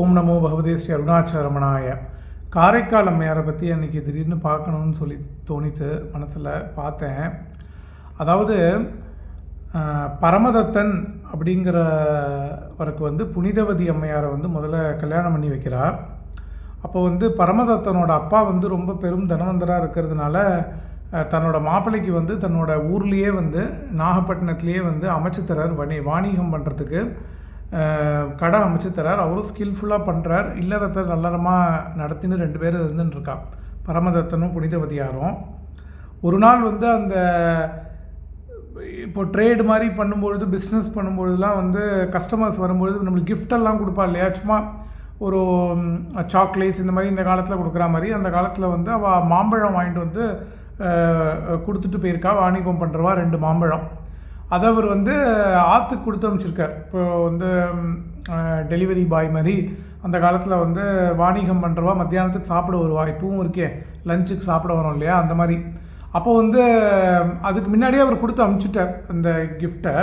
ஓம் நமோ பகவதே ஸ்ரீ அருணாச்சரமணாய காரைக்கால் அம்மையாரை பற்றி அன்றைக்கி திடீர்னு பார்க்கணுன்னு சொல்லி தோணித்து மனசில் பார்த்தேன். அதாவது பரமதத்தன் அப்படிங்கிறவருக்கு வந்து புனிதவதி அம்மையாரை வந்து முதல்ல கல்யாணம் பண்ணி வைக்கிறார் அப்போ வந்து பரமதத்தனோட அப்பா வந்து ரொம்ப பெரும் தனவந்தராக இருக்கிறதுனால தன்னோட மாப்பிள்ளைக்கு வந்து தன்னோட ஊர்லேயே வந்து நாகப்பட்டினத்துலேயே வந்து அமைச்சு தரார் வணி வாணிகம் பண்ணுறதுக்கு கடை அமைச்சு தரார். அவரும் ஸ்கில்ஃபுல்லாக பண்ணுறார் இல்லறத்தை நல்லறமாக நடத்தின்னு ரெண்டு பேர் இருந்துன்னு இருக்கா பரமதத்தனும் புனிதவதியாரும். ஒரு நாள் வந்து அந்த இப்போ ட்ரேடு மாதிரி பண்ணும்பொழுது பிஸ்னஸ் பண்ணும்பொழுதுலாம் வந்து கஸ்டமர்ஸ் வரும்பொழுது நம்மளுக்கு கிஃப்டெல்லாம் கொடுப்பா இல்லையா? சும்மா ஒரு சாக்லேட்ஸ் இந்த மாதிரி இந்த காலத்தில் கொடுக்குற மாதிரி அந்த காலத்தில் வந்து அவள் மாம்பழம் வாங்கிட்டு வந்து கொடுத்துட்டு போயிருக்கா. வாணிபம் பண்ணுறவா ரெண்டு மாம்பழம். அதை அவர் வந்து ஆற்றுக்கு கொடுத்து அனுப்பிச்சிருக்கார். இப்போ வந்து டெலிவரி பாய் மாதிரி அந்த காலத்தில் வந்து வாணிகம் பண்ணுறவா மத்தியானத்துக்கு சாப்பிட வருவா இப்பவும் இருக்கே. லஞ்சுக்கு சாப்பிட வரோம் இல்லையா? அந்த மாதிரி. அப்போ வந்து அதுக்கு முன்னாடியே அவர் கொடுத்து அனுப்பிச்சிட்டார் அந்த கிஃப்ட்டை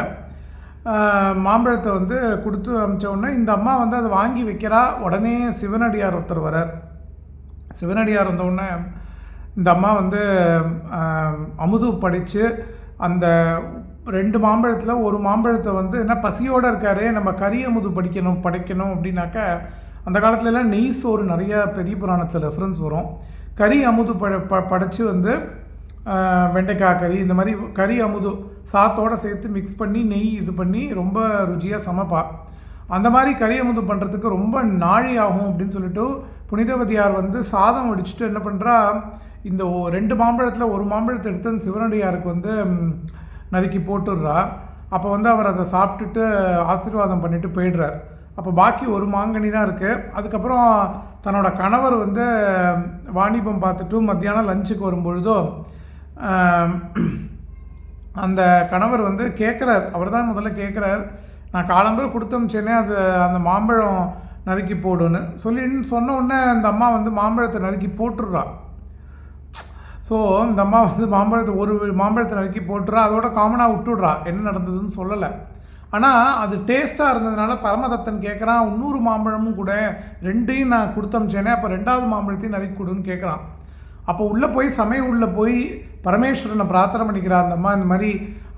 மாம்பழத்தை வந்து கொடுத்து அனுப்பிச்ச உடனே இந்த அம்மா வந்து அதை வாங்கி வைக்கிறா உடனே சிவனடியார் ஒருத்தர் வரார். சிவனடியார் வந்தவுடனே இந்த அம்மா வந்து அமுது படித்து அந்த ரெண்டு மாம்பழத்தில் ஒரு மாம்பழத்தை வந்து என்ன பசியோடு இருக்காரு நம்ம கறி அமுது படிக்கணும் படைக்கணும் அப்படின்னாக்க அந்த காலத்துலலாம் நெய் சோறு நிறைய பெரிய புராணத்தில் ரெஃபரன்ஸ் வரும். கறி அமுது ப ப படைச்சி வந்து வெண்டைக்காய் கறி இந்த மாதிரி கறி அமுது சாத்தோட சேர்த்து மிக்ஸ் பண்ணி நெய் இது பண்ணி ரொம்ப ருச்சியாக சமைப்பா. அந்த மாதிரி கறி அமுது பண்ணுறதுக்கு ரொம்ப நாழி ஆகும் அப்படின்னு சொல்லிட்டு புனிதவதியார் வந்து சாதம் வடிச்சுட்டு என்ன பண்ணுறா இந்த ரெண்டு மாம்பழத்தில் ஒரு மாம்பழத்தை எடுத்து அந்த சிவனடியாருக்கு வந்து நறுக்கி போட்டுடுறா. அப்போ வந்து அவர் அதை சாப்பிட்டுட்டு ஆசீர்வாதம் பண்ணிவிட்டு போயிடுறார். அப்போ பாக்கி ஒரு மாங்கனி தான் இருக்குது அதுக்கப்புறம் தன்னோட கணவர் வந்து வாணிபம் பார்த்துட்டு மத்தியானம் லஞ்சுக்கு வரும்பொழுதோ அந்த கணவர் வந்து கேட்குறார் அவர் தான் முதல்ல கேட்குறார் நான் காலம்பரம் கொடுத்தமிச்சேனே அது அந்த மாம்பழம் நறுக்கி போடுன்னு. சொல்லின்னு சொன்ன உடனே அந்த அம்மா வந்து மாம்பழத்தை நறுக்கி போட்டுடுறா. ஸோ இந்த அம்மா வந்து மாம்பழத்தை ஒரு மாம்பழத்தை நறுக்கி போட்டுறா அதோட காமனாக விட்டுடுறா. என்ன நடந்ததுன்னு சொல்லலை. ஆனால் அது டேஸ்ட்டாக இருந்ததுனால பரமதத்தன் கேட்குறான் இன்னொரு மாம்பழமும் கூட ரெண்டையும் நான் கொடுத்தமிச்சேனே அப்போ ரெண்டாவது மாம்பழத்தையும் நறுக்கி கொடுன்னு கேட்குறான் அப்போ உள்ளே போய் சமயம் உள்ளே போய் பரமேஸ்வரனை பிரார்த்தனை பண்ணிக்கிறார் அந்த அம்மா இந்த மாதிரி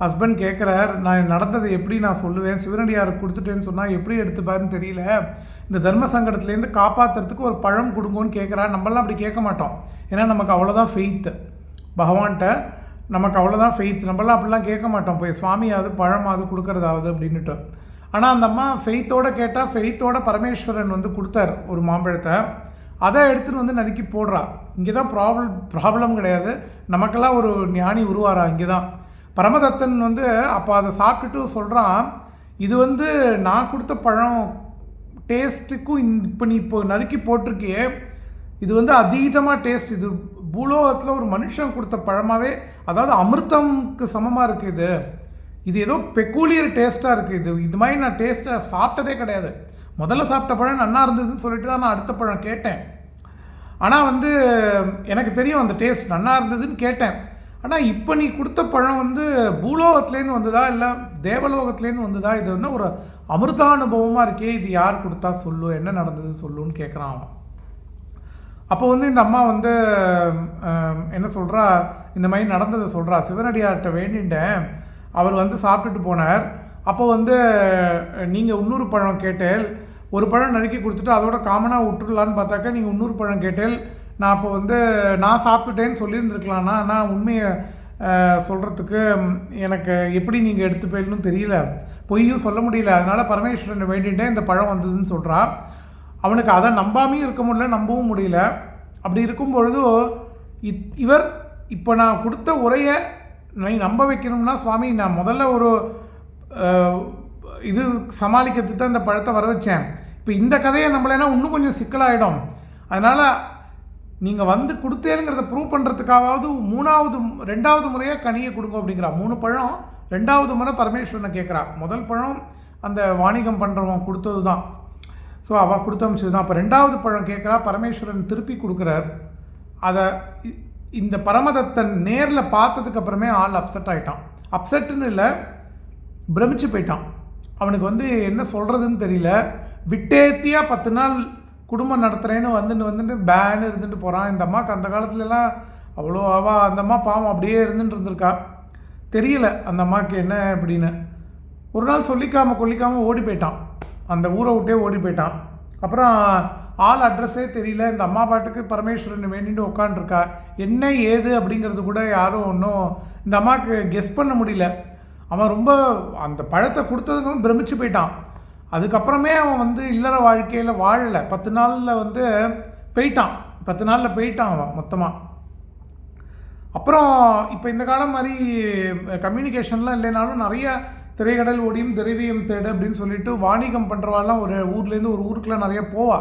ஹஸ்பண்ட் கேட்குறார் நான் நடந்ததை எப்படி நான் சொல்லுவேன்? சிவனடியாருக்கு கொடுத்துட்டேன்னு சொன்னால் எப்படி எடுத்துப்பாருன்னு தெரியல. இந்த தர்ம சங்கடத்துலேருந்து காப்பாற்றுறதுக்கு ஒரு பழம் கொடுங்கன்னு கேட்குறா நம்மளாம் அப்படி கேட்க மாட்டோம். ஏன்னா நமக்கு அவ்வளோதான் ஃபெய்த்து பகவான்கிட்ட நமக்கு அவ்வளோதான் ஃபெய்த் நம்மளாம் அப்படிலாம் கேட்க மாட்டோம். போய் சுவாமியாவது பழமாவது கொடுக்கறதாவது அப்படின்ட்டு ஆனால் அந்த அம்மா ஃபெய்த்தோடு கேட்டால் ஃபெய்த்தோட பரமேஸ்வரன் வந்து கொடுத்தார் ஒரு மாம்பழத்தை. அதை எடுத்துன்னு வந்து நறுக்கி போடுறா. இங்கே தான் ப்ராப்ளம் ப்ராப்ளம் கிடையாது. நமக்கெல்லாம் ஒரு ஞானி உருவாரா இங்கே தான் பரமதத்தன் வந்து அப்போ அதை சாப்பிட்டுட்டு சொல்கிறான் இது வந்து நான் கொடுத்த பழம் டேஸ்ட்டுக்கும் இப்போ நீ இப்போ நறுக்கி போட்டிருக்கியே இது வந்து அதீதமாக டேஸ்ட். இது பூலோகத்தில் ஒரு மனுஷன் கொடுத்த பழமாகவே அதாவது அமிர்தம்க்கு சமமாக இருக்குது இது. இது ஏதோ பெக்கூலியர் டேஸ்ட்டாக இருக்குது இது. இது மாதிரி நான் டேஸ்ட்டை சாப்பிட்டதே கிடையாது. முதல்ல சாப்பிட்ட பழம் நல்லா இருந்ததுன்னு சொல்லிட்டு தான் நான் அடுத்த பழம் கேட்டேன். ஆனால் வந்து எனக்கு தெரியும் அந்த டேஸ்ட் நல்லா இருந்ததுன்னு கேட்டேன். ஆனால் இப்போ நீ கொடுத்த பழம் வந்து பூலோகத்துலேருந்து வந்ததா? இல்லை தேவலோகத்துலேருந்து வந்ததா? இது வந்து ஒரு அமிர்தானுபவமாக இருக்கே இது யார் கொடுத்தா சொல்லு என்ன நடந்தது சொல்லுன்னு கேட்குறான் அவன். அப்போ வந்து இந்த அம்மா வந்து என்ன சொல்கிறா இந்த மாதிரி நடந்ததை சொல்கிறா சிவனடியார்கிட்ட வேண்டிட்டேன். அவர் வந்து சாப்பிட்டுட்டு போனார். அப்போ வந்து நீங்கள் இன்னொரு பழம் கேட்டேல் ஒரு பழம் நறுக்கி கொடுத்துட்டு அதோட காமனாக விட்டுடலான்னு பார்த்தாக்கா நீங்கள் இன்னொரு பழம் கேட்டேல் நான் அப்போ வந்து நான் சாப்பிட்டுட்டேன்னு சொல்லியிருந்துருக்கலாம்னா ஆனால் உண்மையை சொல்கிறதுக்கு எனக்கு எப்படி நீங்கள் எடுத்து எடுத்துப்பேன்னு தெரியல. பொய்யும் சொல்ல முடியல அதனால் பரமேஸ்வரன் வேண்டிகிட்டே இந்த பழம் வந்ததுன்னு சொல்கிறான் அவனுக்கு அதை நம்பாமையும் இருக்க முடியல நம்பவும் முடியல. அப்படி இருக்கும் பொழுது இவர் இப்போ நான் கொடுத்த உரையை நீ நம்ப வைக்கணும்னா சுவாமி நான் முதல்ல ஒரு இது சமாளிக்கிறதுக்கு தான் இந்த பழத்தை வர வச்சேன். இப்போ இந்த கதையை நம்மளேனா இன்னும் கொஞ்சம் சிக்கலாகிடும் அதனால் நீங்கள் வந்து கொடுத்தேங்கிறத ப்ரூவ் பண்ணுறதுக்காவது மூணாவது ரெண்டாவது முறையாக கனியை கொடுங்க அப்படிங்கிறா. மூணு பழம் ரெண்டாவது முறை பரமேஸ்வரனை கேட்குறா. முதல் பழம் அந்த வாணிகம் பண்ணுறவன் கொடுத்தது தான் ஸோ அவள் கொடுத்தமிச்சது தான் அப்போ ரெண்டாவது பழம் கேட்குறா பரமேஸ்வரன் திருப்பி கொடுக்குறார். அதை இந்த பரமதத்தன் நேரில் பார்த்ததுக்கு அப்புறமே ஆள் அப்செட் ஆயிட்டான். அப்செட்டுன்னு இல்லை பிரமிச்சு போயிட்டான். அவனுக்கு வந்து என்ன சொல்கிறதுன்னு தெரியல. விட்டேத்தியாக பத்து நாள் குடும்பம் நடத்துகிறேன்னு வந்துட்டு வந்துட்டு பேன்னு இருந்துட்டு போகிறான் இந்த அம்மாவுக்கு அந்த காலத்துலலாம் அவ்வளோ அவள் அந்த அம்மா பாவம் அப்படியே இருந்துட்டு இருந்திருக்கா. தெரியல அந்த அம்மாவுக்கு என்ன அப்படின்னு. ஒரு நாள் சொல்லிக்காமல் கொல்லிக்காமல் ஓடி போயிட்டான். அந்த ஊரை விட்டே ஓடி போயிட்டான். அப்புறம் ஆள் அட்ரஸே தெரியல. இந்த அம்மா பாட்டுக்கு பரமேஸ்வரன் வேண்டிட்டு உட்காண்ட்ருக்கா என்ன ஏது அப்படிங்கிறது கூட யாரும் ஒன்றும் இந்த அம்மாவுக்கு கெஸ் பண்ண முடியல. அவன் ரொம்ப அந்த பழத்தை கொடுத்ததுக்கும் பிரமிச்சு போயிட்டான். அதுக்கப்புறமே அவன் வந்து இல்லற வாழ்க்கையில் வாழலை. பத்து நாளில் வந்து போயிட்டான். பத்து நாளில் போயிட்டான் அவன் மொத்தமாக அப்புறம் இப்போ இந்த காலம் மாதிரி கம்யூனிகேஷன்லாம் இல்லைனாலும் நிறைய திரைக்கடல் ஓடியும் திரவியம் தேடு அப்படின்னு சொல்லிட்டு வாணிகம் பண்ணுறவாலாம் ஒரு ஊர்லேருந்து ஒரு ஊருக்குள்ளே நிறைய போவா.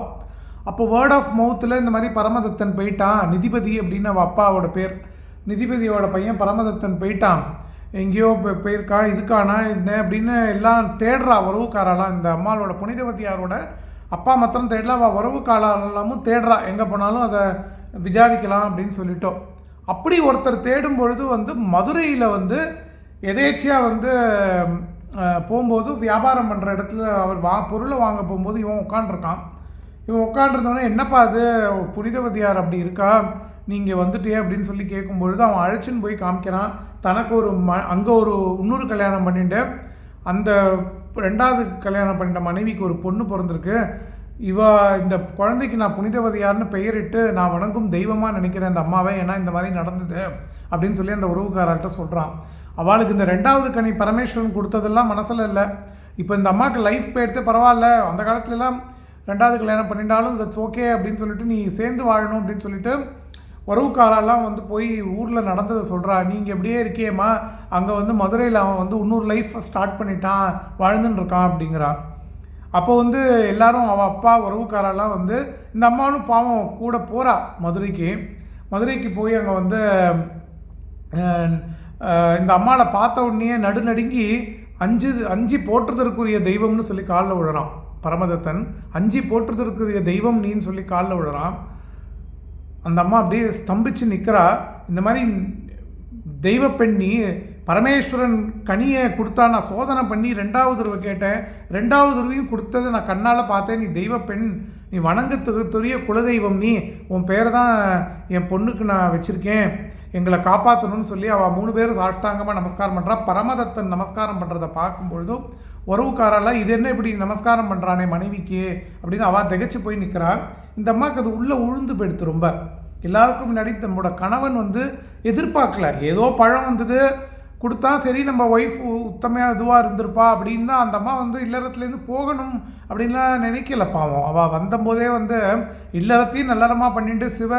அப்போ வேர்ட் ஆஃப் மவுத்தில் இந்த மாதிரி பரமதத்தன் போயிட்டான் நிதிபதி அப்படின்னு அவள் அப்பாவோட பேர். நிதிபதியோட பையன் பரமதத்தன் போயிட்டான். எங்கேயோ இப்போ போயிருக்கா இதுக்கானா என்ன அப்படின்னு எல்லாம் தேடுறா உறவுக்காரெல்லாம். இந்த அம்மாவோட புனிதவதியாரோட அப்பா மாத்திரம் தேடலாம் அவள் உறவுக்காரெல்லாமும் தேடுறா. எங்கே போனாலும் அதை விசாரிக்கலாம் அப்படின்னு சொல்லிட்டோம். அப்படி ஒருத்தர் தேடும் பொழுது வந்து மதுரையில் வந்து எதேச்சியாக வந்து போகும்போது வியாபாரம் பண்ணுற இடத்துல அவர் வா பொருளை வாங்க போகும்போது இவன் உட்காண்டிருக்கான் இவன் உட்காண்டிருந்தோடனே என்னப்பா அது புனிதவதியார் அப்படி இருக்கா? நீங்கள் வந்துட்டே அப்படின்னு சொல்லி கேட்கும்பொழுது அவன் அழைச்சின்னு போய் காமிக்கிறான். தனக்கு ஒரு ம அங்கே ஒரு இன்னொரு கல்யாணம் பண்ணிட்டு அந்த ரெண்டாவது கல்யாணம் பண்ணிட்ட மனைவிக்கு ஒரு பொண்ணு பிறந்திருக்கு. இவா இந்த குழந்தைக்கு நான் புனிதவதியார்னு பெயரிட்டு நான் வணங்கும் தெய்வமாக நினைக்கிறேன் இந்த அம்மாவை ஏன்னா இந்த மாதிரி நடந்தது அப்படின்னு சொல்லி அந்த உறவுக்காரர்கிட்ட சொல்கிறான் அவளுக்கு இந்த ரெண்டாவது கனி பரமேஸ்வரன் கொடுத்ததெல்லாம் மனசில் இல்லை. இப்போ இந்த அம்மாவுக்கு லைஃப் போயிடுத்து பரவாயில்ல அந்த காலத்துலலாம் ரெண்டாவது கல்யாணம் பண்ணிட்டாலும் தட்ஸ் ஓகே அப்படின்னு சொல்லிட்டு நீ சேர்ந்து வாழணும் அப்படின்னு சொல்லிட்டு உறவுக்காரெல்லாம் வந்து போய் ஊரில் நடந்ததை சொல்கிறா நீங்கள் எப்படியே இருக்கியேம்மா அங்கே வந்து மதுரையில் அவன் வந்து இன்னொரு லைஃப் ஸ்டார்ட் பண்ணிட்டான் வாழ்ந்துன்னு இருக்கான் அப்படிங்கிறா. அப்போ வந்து எல்லாரும் அவள் அப்பா உறவுக்காரெல்லாம் வந்து இந்த அம்மாவும் பாவம் கூட போகிறா மதுரைக்கு. மதுரைக்கு போய் அங்கே வந்து இந்த அம்மாவை பார்த்த உடனே நடுநடுங்கி அஞ்சு அஞ்சு போற்றுதற்குரிய தெய்வம்னு சொல்லி காலில் விழுறான் பரமதத்தன். அஞ்சு போற்றுதற்குரிய தெய்வம் நீன்னு சொல்லி காலில் விழுறான். அந்த அம்மா அப்படியே ஸ்தம்பிச்சு நிற்கிறா இந்த மாதிரி தெய்வ பெண்ணி பரமேஸ்வரன் கனியை கொடுத்தா நான் சோதனை பண்ணி ரெண்டாவது தடவை கேட்டேன். ரெண்டாவது தடவையும் கொடுத்ததை நான் கண்ணால் பார்த்தேன். நீ தெய்வ பெண் நீ வணங்கத்துக்குரிய குலதெய்வம் நீ. உன் பேரை தான் என் பொண்ணுக்கு நான் வச்சுருக்கேன். எங்களை காப்பாற்றணும்னு சொல்லி அவள் மூணு பேரும் சாஷ்டாங்கமாக நமஸ்காரம் பண்ணுறா பரமதத்தன் நமஸ்காரம் பண்ணுறதை பார்க்கும்பொழுதும் உறவுக்காரெல்லாம் இது என்ன இப்படி நமஸ்காரம் பண்ணுறானே மனைவிக்கு? அப்படின்னு அவள் திகைச்சு போய் நிற்கிறாள் இந்த அம்மாவுக்கு அது உள்ளே உழுந்து போயிடுத்து ரொம்ப. எல்லாருக்கும் முன்னாடி தன்னோட கணவன் வந்து எதிர்பார்க்கல. ஏதோ பழம் வந்தது. கொடுத்தா சரி நம்ம ஒய்ஃப் உத்தமையாக இதுவாக இருந்திருப்பா அப்படின்னு தான் அந்த அம்மா வந்து இல்லறத்துலேருந்து போகணும் அப்படின்லாம் நினைக்கல பாவம். அவள் வந்தபோதே வந்து இல்லறத்தையும் நல்லறமாக பண்ணிட்டு சிவ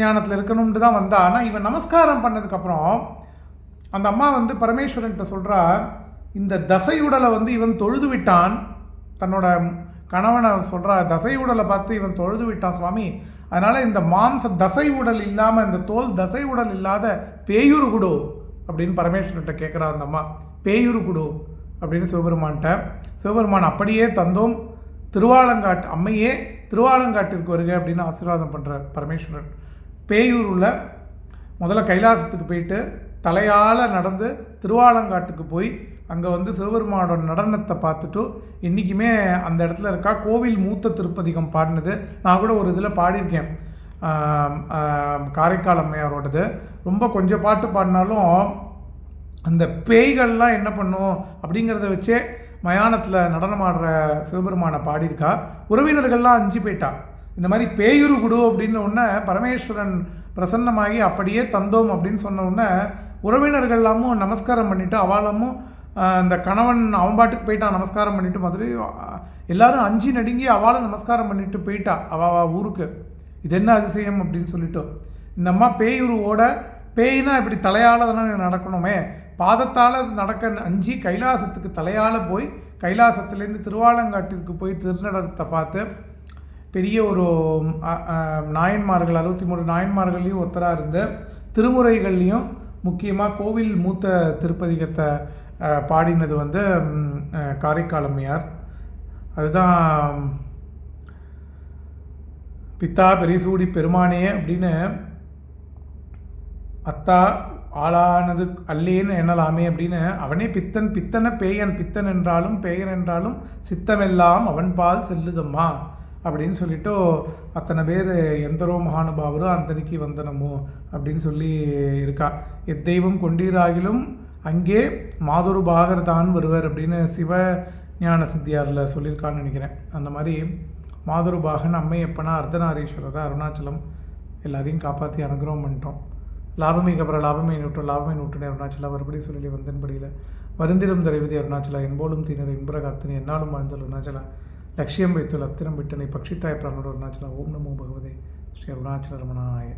ஞானத்தில் இருக்கணும்ட்டு தான் வந்தா. ஆனால் இவன் நமஸ்காரம் பண்ணதுக்கப்புறம் அந்த அம்மா வந்து பரமேஸ்வரன்கிட்ட சொல்கிறா இந்த தசையுடலை வந்து இவன் தொழுது விட்டான். தன்னோட கணவனை சொல்கிறா தசை உடலை பார்த்து இவன் தொழுது விட்டான் சுவாமி. அதனால் இந்த மாம்ச தசை உடல் இல்லாமல் இந்த தோல் தசை உடல் இல்லாத பேயுரு குடு. அப்படின்னு பரமேஸ்வர்கிட்ட கேட்குறா அந்த அம்மா பேயுரு குடு அப்படின்னு சிவபெருமான்கிட்ட சிவபெருமான் அப்படியே தந்தோம். திருவாலங்காட்டு அம்மையே திருவாலங்காட்டிற்கு வருக அப்படின்னு ஆசீர்வாதம் பண்ணுறார் பரமேஸ்வரன். பேயூரில் முதல்ல கைலாசத்துக்கு போயிட்டு தலையால் நடந்து திருவாலங்காட்டுக்கு போய் அங்கே வந்து சிவபெருமானோட நடனத்தை பார்த்துட்டு இன்றைக்குமே அந்த இடத்துல இருக்கா? கோவில் மூத்த திருப்பதிகம் பாடினது. நான் கூட ஒரு இதில் பாடியிருக்கேன். காரைக்கால் அம்மையாரோடது ரொம்ப கொஞ்சம் பாட்டு பாடினாலும் அந்த பேய்கள்லாம் என்ன பண்ணும் அப்படிங்கிறத வச்சே மயானத்தில் நடனமாடுற சிவபெருமானை பாடியிருக்கா. உறவினர்கள்லாம் அஞ்சு போயிட்டா இந்த மாதிரி பேயுரு குடு அப்படின்னு உடனே பரமேஸ்வரன் பிரசன்னமாகி அப்படியே தந்தோம் அப்படின்னு சொன்ன உடனே உறவினர்கள்லாமும் நமஸ்காரம் பண்ணிவிட்டு அவாளமும் அந்த கணவன் அவன் பாட்டுக்கு போயிட்டான் நமஸ்காரம் பண்ணிவிட்டு மதுரை எல்லாரும் அஞ்சு நடுங்கி அவளை நமஸ்காரம் பண்ணிட்டு போயிட்டா அவ அவ ஊருக்கு. இது என்ன அதிசயம் அப்படின்னு சொல்லிட்டு இந்த அம்மா பேயுருவோட பேய்னா இப்படி தலையால் தானே நடக்கணுமே? பாதத்தால் நடக்க அஞ்சு கைலாசத்துக்கு தலையால் போய் கைலாசத்துலேருந்து திருவாலங்காட்டிற்கு போய் திருநடனத்தை பார்த்து பெரிய ஒரு நாயன்மார்கள் அறுபத்தி மூணு நாயன்மார்கள்லையும் ஒருத்தராக இருந்து திருமுறைகள்லையும் முக்கியமாக கோவில் மூத்த திருப்பதிகத்தை பாடினது வந்து காரைக்காலம்மையார். அதுதான் பித்தா பெரிசூடி பெருமானே அப்படின்னு அத்தா ஆளானது அல்லேன்னு எண்ணலாமே அப்படின்னு அவனே பித்தன் பித்தன பேயன் பித்தன் என்றாலும் பேயன் என்றாலும் சித்தமெல்லாம் அவன் பால் செல்லுதம்மா அப்படின்னு சொல்லிட்டு அத்தனை பேர் எந்தரோ மகானுபாவரோ அந்தனிக்கு வந்தனமோ அப்படின்னு சொல்லி இருக்கா. எத்தெய்வம் கொண்டீராகிலும் அங்கே மாதொரு பாகர் தான் வருவர் அப்படின்னு சிவ ஞான சித்தியாரில் சொல்லியிருக்கான்னு நினைக்கிறேன். அந்த மாதிரி மாதுருபாகன் அம்மையப்பனா அர்த்தநாரீஸ்வரர் அருணாச்சலம் எல்லாரையும் காப்பாற்றி அனுகிரகம் பண்ணிட்டோம். லாபமே கபர லாபமே நூற்று லாபமே நூற்றுனே அருணாச்சலா மறுபடி சொல்லி வந்தன்படியில் வருந்திரம் தரைவதி அருணாச்சலா என்போலும் தீனர் என்புற காத்தினி என்னாலும் வாழ்ந்தல் அருணாச்சலா. லட்சியம் வைத்துள்ள அஸ்திரம் விட்டனை பக்ஷித்தாய் பிராணோட அருணாச்சலா. ஓம் நமோ பகவதே ஸ்ரீ அருணாச்சல ரமணாய.